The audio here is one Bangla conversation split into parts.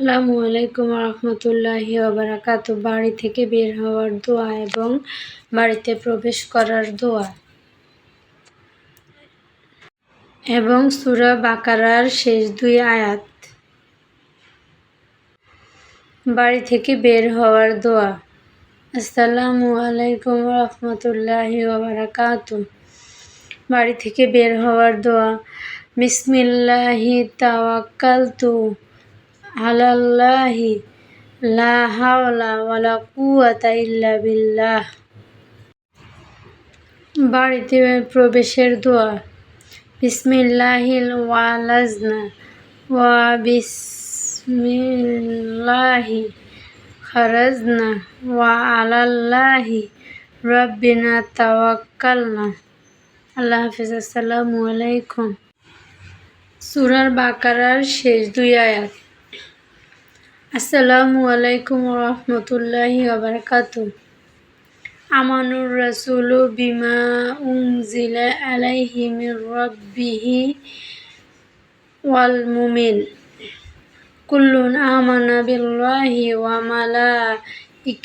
আসসালামু আলাইকুম রহমতুল্লাহি ওবরাকাত বাড়ি থেকে বের হওয়ার দোয়া এবং বাড়িতে প্রবেশ করার দোয়া। এবং সুরা বাকারার শেষ দুই আয়াত। বাড়ি থেকে বের হওয়ার দোয়া। আসসালামু আলাইকুম রহমতুল্লাহি ওবরাকাত বাড়ি থেকে বের হওয়ার দোয়া। বিসমিল্লাহি তাওয়াক্কালতু। আলাল্লাহি, লা হাওলা ওয়ালা কুওয়াতা ইল্লা বিল্লাহ। বাড়িতে প্রবেশের দোয়া, বিসমিল্লাহিল ওয়ালাজনা ওয়া বিসমিল্লাহি খারাজনা ওয়া আলাল্লাহি রব্বিনা তাওয়াক্কালনা। আল্লাহ হাফিজ, আসসালামু আলাইকুম। সুরার বাকারার শেষ দুই আয়াত। আসসালামু আলাইকুম রহমতুল্লাহি ওবরাকাত আমানুর রাসুল বিমা উমজিলা আলাইহি মির রাব্বিহি ওয়াল মুমিন। কুল্লুন আমানা বিল্লাহি ওয়া মালাইকাতিহি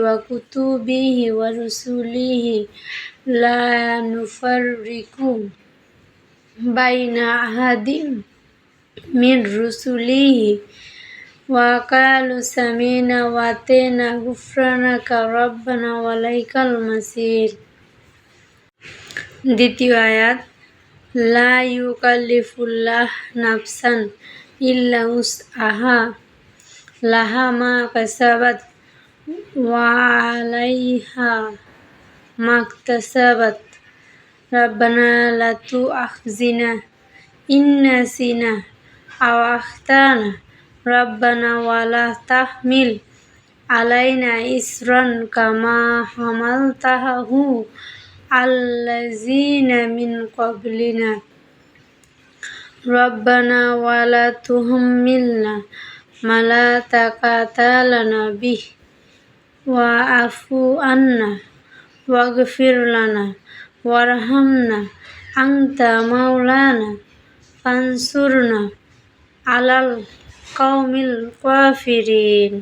ওয়া কুতুবিহি ওয়া রুসুলিহি লা নুফাররিকু বাইনা আহাদিম মির রুসুলিহি ওয়াকালু সামিনা ওয়াতেনা গুফরানাকা রব্বানা ওয়ালাইকাল মাসির দ্বিতীয় আয়াত, লা ইউকাল্লিফুল্লাহ নাফসান ইল্লা উস আহা লাহা মা কাসাবাত ওয়া আলাইহা মাকতাসাবাত রব্বানা লা তুআখজিনা ইন্না সিনা আও আখতানা রব্বানা ওয়ালা তাহমিল আলাইনা ইসরান কামা হামালতাহু আল্লাযিনা মিন ক্বাবলিনা। রব্বানা ওয়ালা তুহাম্মিলনা মালা তাকাতা লানা বিহ। ওয়া আফু আন্না, ওয়াগফির লানা, ওয়ারহামনা আংতা মাওলানা, ফানসুরনা, আলাল কওমিল কাফিরিন।